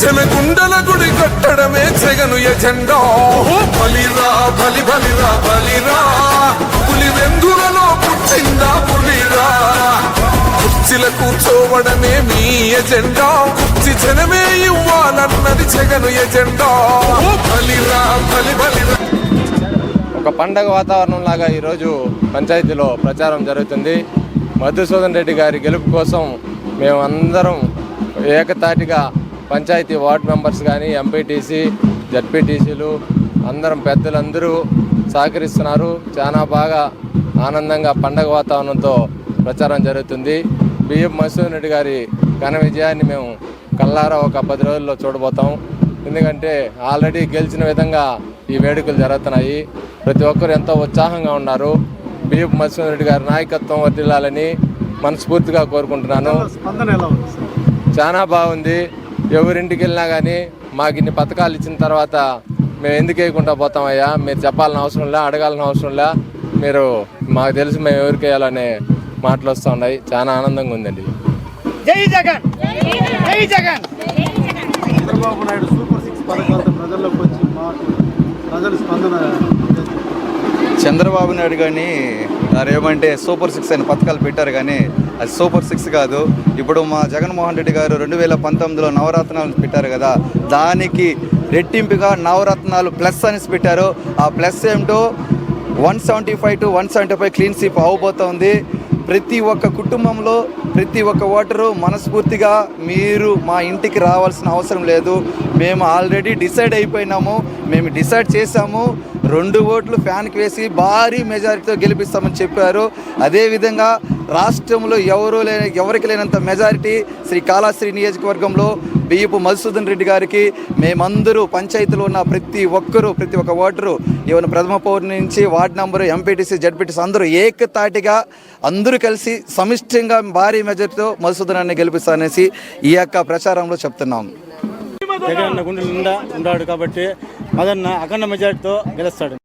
జనగుండల గుడి కట్టడమే జగను ఎజెండా. బలిరా బలి బలిరా బలిరా. పులి వెందులలో పుట్టిందా పులిరా? కుర్చీల కూర్చోవడమే మీ ఎజెండా. కుర్చీ జనమే ఇవ్వాలన్నది జగను ఎజెండా. బలిరా బలి బలిరా. ఒక పండగ వాతావరణం లాగా ఈరోజు పంచాయతీలో ప్రచారం జరుగుతుంది. మధుసూదన్ రెడ్డి గారి గెలుపు కోసం మేము అందరం ఏకతాటిగా పంచాయతీ వార్డు మెంబర్స్ కానీ ఎంపీటీసీ జడ్పీటీసీలు అందరం పెద్దలందరూ సహకరిస్తున్నారు. చాలా బాగా ఆనందంగా పండగ వాతావరణంతో ప్రచారం జరుగుతుంది. బిఎం మధుసూదన్ రెడ్డి గారి ఘన విజయాన్ని మేము కల్లారా ఒక పది రోజుల్లో చూడబోతాం. ఎందుకంటే ఆల్రెడీ గెలిచిన విధంగా ఈ వేడుకలు జరుగుతున్నాయి. ప్రతి ఒక్కరు ఎంతో ఉత్సాహంగా ఉన్నారు. బిఎఫ్ మధుసూదన్ రెడ్డి గారి నాయకత్వం వర్దిల్లాలని మనస్ఫూర్తిగా కోరుకుంటున్నాను. చాలా బాగుంది. ఎవరింటికి వెళ్ళినా కానీ మాకు ఇన్ని పథకాలు ఇచ్చిన తర్వాత మేము ఎందుకు వేయకుండా పోతామయ్యా మీరు చెప్పాలని అవసరం లే అడగాలని అవసరం లే మీరు మాకు తెలిసి మేము ఎవరికి వేయాలనే మాటలు వస్తూ ఉన్నాయి. చాలా ఆనందంగా ఉందండి. జై జగన్! జై జగన్! చంద్రబాబు నాయుడు సూపర్ సిక్స్ పథకాలతో ప్రజల్లోకి వచ్చి మాకు ప్రజల స్పందన చంద్రబాబు నాయుడు కానీ ఏమంటే సూపర్ సిక్స్ అనే పథకాలు పెట్టారు కానీ అది సూపర్ సిక్స్ కాదు. ఇప్పుడు మా జగన్మోహన్ రెడ్డి గారు రెండు వేల పంతొమ్మిదిలో నవరత్నాలు పెట్టారు కదా దానికి రెట్టింపుగా నవరత్నాలు ప్లస్ అనేసి పెట్టారు. ఆ ప్లస్ ఏమిటో one seventy five to one seventy five clean sweep అవబోతోంది. ప్రతి ఒక్క కుటుంబంలో ప్రతి ఒక్క ఓటరు మనస్ఫూర్తిగా మీరు మా ఇంటికి రావాల్సిన అవసరం లేదు. మేము ఆల్రెడీ డిసైడ్ అయిపోయినాము. మేము డిసైడ్ చేసాము రెండు ఓట్లు ఫ్యాన్కి వేసి భారీ మెజారిటీతో గెలిపిస్తామని చెప్పారు. అదేవిధంగా రాష్ట్రంలో ఎవరు లేని ఎవరికి లేనంత మెజారిటీ శ్రీ కాళాశ్రీ నియోజకవర్గంలో బియ్యపు మధుసూదన్ రెడ్డి గారికి. మేమందరూ పంచాయతీలో ఉన్న ప్రతి ఒక్కరూ ప్రతి ఒక్క ఓటరు ఈవెన ప్రథమ పౌరు నుంచి వార్డు నంబరు ఎంపీటీసీ జడ్పీటీసీ అందరూ ఏకతాటిగా అందరూ కలిసి సమిష్టిగా భారీ మెజారిటీతో మధుసూదనాన్ని గెలిపిస్తారనేసి ఈ యొక్క ప్రచారంలో చెప్తున్నాం. జగన్ అన్న గుండె నిండా ఉన్నాడు కాబట్టి మదన్న అఖండ మెజార్టీతో గెలుస్తాడు.